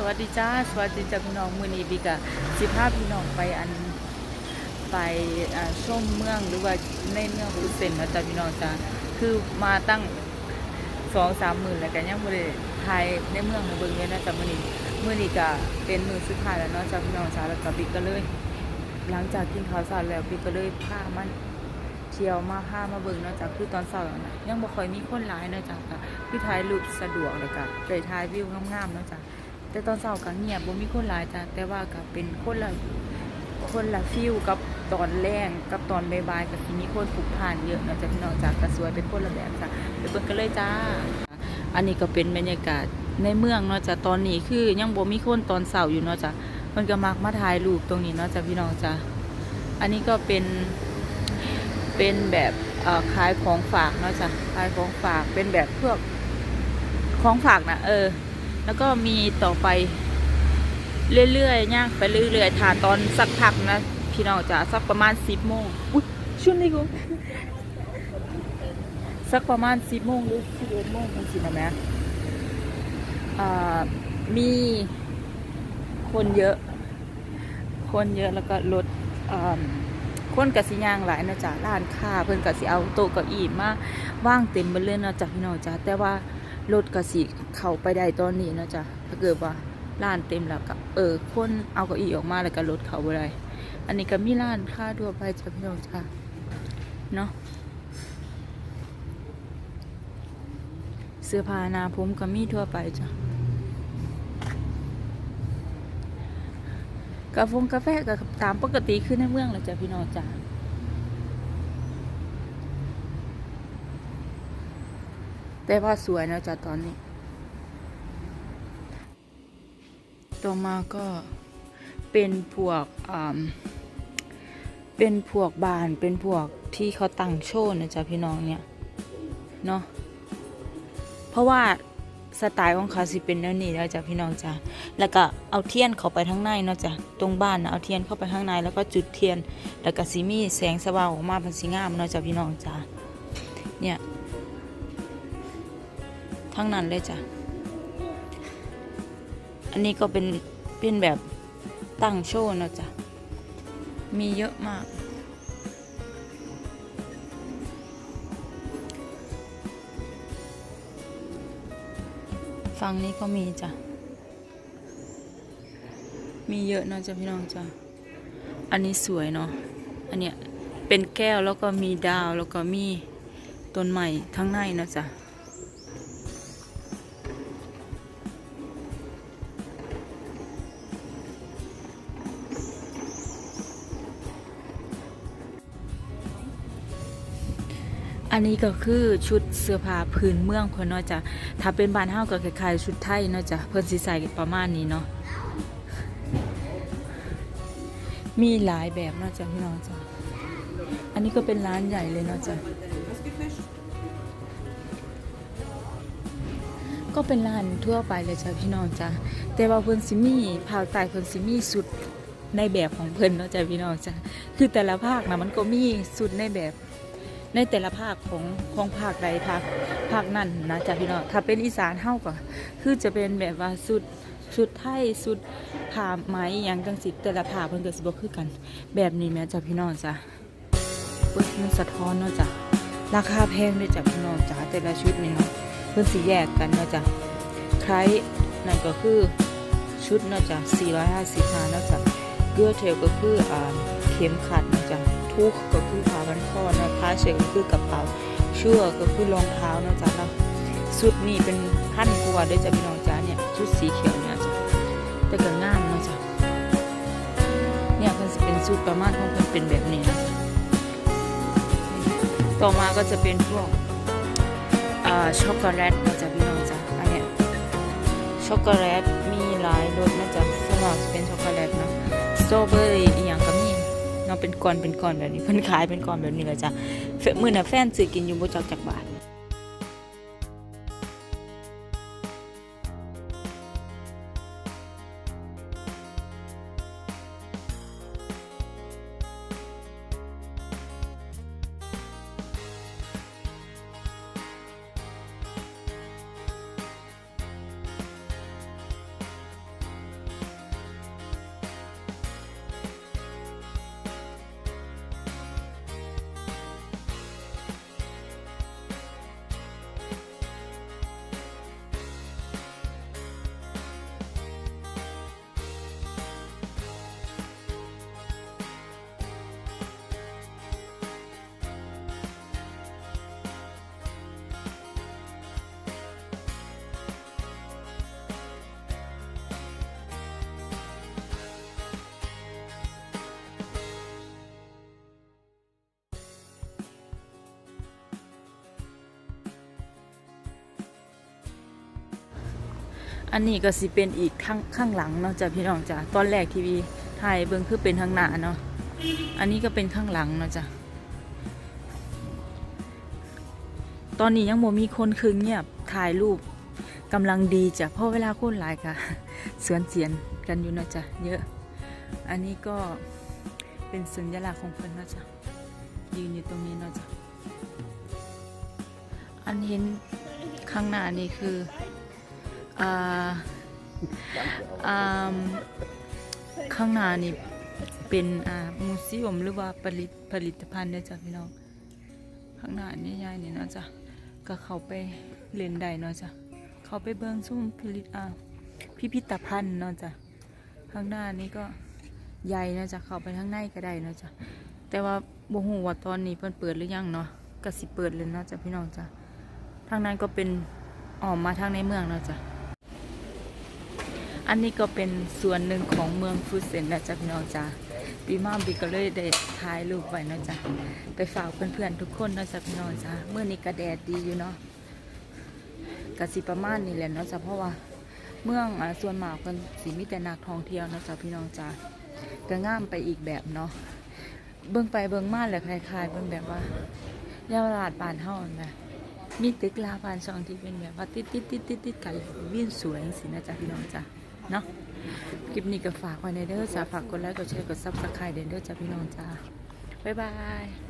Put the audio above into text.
สวัสดีจ้าสวัสดีจ้าพี่น้องมือนีบิกะสิพาพี่น้องไปอันไปอ่าชมเมืองหรือว่าในเมืองอุเซนนะจ้าพี่น้องจ้าคือมาตั้งสองสามหมื่นแล้วกันยังไม่ได้ถ่ายในเมืองในเบิ่งเลยนะจ้ามือนีมือนีก็เป็นมือสุดท้ายแล้วเนาะจ้าพี่น้องจ้าแล้วก็บิกก็เลย หลังจากกินข้าวเสร็จแล้วบิกก็เลยพามันเที่ยวมาห้ามาเบิ่งเนาะจ้ะคือตอนเช้าน่ะยังบ่ค่อยมีคนหลายเนาะจ้ะคือถ่ายรูปสะดวกเลยก็ได้ถ่ายวิวงามๆเนาะจ้ะ แต่ตอนเช้าก็เงียบบ่มีคนหลายจ้ะแต่ว่าก็เป็นคนละคนละฟิลกับตอนแรงกับตอนบ่ายๆก็สิมีคนผูกผ่านเยอะนาะจ้ะพี่น้องจ้ะก็สวยเป็นคนละแบบจ้ะไปเบิ่งกันเลยจ้า อันนี้ก็เป็นบรรยากาศในเมืองเนาะจ้ะตอนนี้คือยังบ่มีคนตอนเช้าอยู่เนาะจ้ะเพิ่นก็มักมาถ่ายรูปตรงนี้เนาะจ้ะพี่น้องจ้ะอันนี้ก็เป็นเป็นแบบขายของฝากเนาะจ้ะขายของฝากเป็นแบบพวกของฝากนะเออ แล้วก็มีต่อไปเรื่อยๆย่างไปเรื่อยๆทานตอนสักพักนะพี่น้องจะสักประมาณสิบโมงอุ้ยชุดนี้กูสักประมาณสิบโมงหรือสิบเอ็ดโมงจังสินะแม่มีคนเยอะ คนเยอะแล้วก็รถคนกสิย่างหลายนะจ้ะร้านค้าเพิ่อนกสิเอาโต๊ะเก้าอี้มาว่างเต็มเบิดเลยนะจ้ะพี่น้องจ้ะแต่ว่า รถกสิเข้าไปได้ตอนนี้นะจ้ะถ้าเกิดว่าร้านเต็มแล้วก็เออคนเอาเก้าอี้ออกมาแล้วก็รถเข้าบ่ได้อันนี้ก็มีร้านค้าทั่วไปจ้ะพี่น้องจ้ะเนาะเสื้อผ้านาผมก็มีทั่วไปจ้ะกาแฟกาแฟก็ตามปกติขึ้นในเมืองแหละจ้ะพี่น้องจ้ะ แต่ว่าสวยนะจ๊ะตอนนี้ ต่อมาก็เป็นพวกเป็นพวกบานเป็นพวกที่เขาตั้งโชว์นะจ๊ะพี่น้องเนี่ยเนาะเพราะว่าสไตล์ของเขาสิเป็นแนวนี้แล้วจ้ะพี่น้องจ้ะแล้วก็เอาเทียนเข้าไปข้างในเนาะจ้ะตรงบ้านนะเอาเทียนเข้าไปข้างในแล้วก็จุดเทียน แล้วก็สีมีแสงสว่างออกมาเป็นสีงามเนาะจ้ะพี่น้องจ้ะเนี่ย ทั้งนั้นเลยจ้ะ อันนี้ก็เป็นเป็นแบบตั้งโชว์นะจ้ะ มีเยอะมาก ฝั่งนี้ก็มีจ้ะ มีเยอะเนาะจ้ะพี่น้องจ้ะ อันนี้สวยเนาะ อันเนี้ยเป็นแก้วแล้วก็มีดาวแล้วก็มีต้นใหม่ทั้งในเนาะจ้ะ อันนี้ก็คือชุดเสื้อผ้าพื้นเมืองเพิ่นเนาะจ้ะถ้าเป็นบ้านเฮาก็คล้ายๆชุดไทยเนาะจ้ะเพิ่นสิใส่ประมาณนี้เนาะมีหลายแบบเนาะจ้ะพี่น้องจ้ะอันนี้ก็เป็นร้านใหญ่เลยเนาะจ้ะก็เป็นร้านทั่วไปเลยจ้ะพี่น้องจ้ะแต่ว่าเพิ่นสิมีภาคใต้เพิ่นสิมีสุดในแบบของเพิ่นเนาะจ้ะพี่น้องจ้ะคือแต่ละภาคนะมันก็มีสุดในแบบ ในแต่ละภาคของของภาคใดภาคภาคนั่นนะจ๊ะพี่น้องถ้าเป็นอีสานเฮาก็คือจะเป็นแบบว่าสุดชุดไทยสุดผ้าไหมอย่างจังสิแต่ละผ้าเพิ่นก็สิบ่คือกัน แบบนี้แม่จ้ะพี่น้องจ้ะเพิ่นมันสะท้อนเนาะจ้ะราคาแพงด้วยจ้ะพี่น้องจ้ะแต่ละชุดนี่เนาะเพิ่นสิแยกกันเนาะจ้ะใครนั่นก็คือชุดเนาะจ้ะ455เนาะจ้ะเกลือเทลก็คืออ่าเข็มขัดเนาะจ้ะุกก็คือผ้าพันคอนะผ้าเช็คก็คือกระเป๋าเชือกก็คือรองเท้านะจ๊ะแล้วสุดนี่เป็นพันกว่าด้วยจ้ะพี่น้องจ้าเนี่ยชุดสีเขียวเนี่ยจ้ะแต่ก็งามเนาะจ้ะเนี่ยมันจะเป็นสุดประมาณของมันเป็นแบบนี้นะต่อมาก็จะเป็นพวกอ่าช็อกโกแลตนะจ๊ะพี่น้องจ้ะอันเนี้ยช็อกโกแลตมีหลายรสนะจ๊ะสำหรับจะเป็นช็อกโกแลตเนาะสตรอเบอรี่อีกอย่าง เนาะเป็นก้อนเป็นก้อนแบบนี้เพิ่นขายเป็นก้อนแบบนี้เลยจ้ะเฟมื้อน่ะแฟนซื้อกินอยู่บ่จักจักบาท อันนี้ก็สิเป็นอีกข้างข้างหลังเนาะจ้ะพี่น้องจ้ะตอนแรกทีวีถ่ายเบิ่งคือเป็นข้างหน้าเนาะอันนี้ก็เป็นข้างหลังเนาะจ้ะตอนนี้ยังบ่มีคนคือเงียบถ่ายรูปกำลังดีจ้ะเพราะเวลาคนหลายค่ะ เสือนเสียนกันอยู่เนาะจ้ะเยอะ อันนี้ก็เป็นสัญลักษณ์ของเพิ่นเนาะจ้ะยืนอยู่ตรงนี้เนาะจ้ะอันเห็นข้างหน้านี่คือ ข้างหน้านี่เป็นมูซียมหรือว่าผลิตผลิตภัณฑ์เนี่ยจ้ะพี่น้อง ข้างหน้านี่ยายนี่เนาะจ้ะก็เขาไปเล่นได้เนาะจ้ะเขาไปเบิ่งซุ้มผลิตอ่าพิพิธภัณฑ์เนาะจ้ะข้างหน้านี่ก็ใหญ่เนาะจ้ะเขาไปข้างในก็ได้เนาะจ้ะแต่ว่าบ่ฮู้ว่าตอนนี้เพิ่นเปิดหรือยังเนาะก็สิเปิดเลยเนาะจ้ะพี่น้องจ้ะทางนั้นก็เป็นออกมาทางในเมืองเนาะจ้ะ อันนี้ก็เป็นส่วนหนึ่งของเมืองฟุตเซนนะจ๊ะพี่น้องจ้ะปีมาบีก็เลยได้ถ่ายรูปไว้นะจ้ะไปฝากเพื่อนๆทุกคนนะจ้ะพี่น้องจ้ะเมื่อนี้ก็แดดดีอยู่เนาะกะสิประมาณนี้แหละเนาะจ้ะเพราะว่าเมืองอส่วนมากเพิ่นสิมีแต่นักท่องเที่ยวนะจ้ะพี่น้องจ้ะก็งามไปอีกแบบเนาะเบิ่งไปเบิ่งมาแล้วคล้ายๆเบิ่งแบบว่ายาวราชบานเฮานั่นแหละมีตึกลาบานช่องที่เป็นแบบว่าติดติดติดติดติดกันวิ่งสวยสินะจ๊ะพี่น้องจ้ะ เนาะคลิปนี้ก็ฝากไว้ในเด้อจ้ะฝากกดไลค์กดแชร์กดซับสไครต์เด้อจ้าพี่น้องจ้าบ๊ายบาย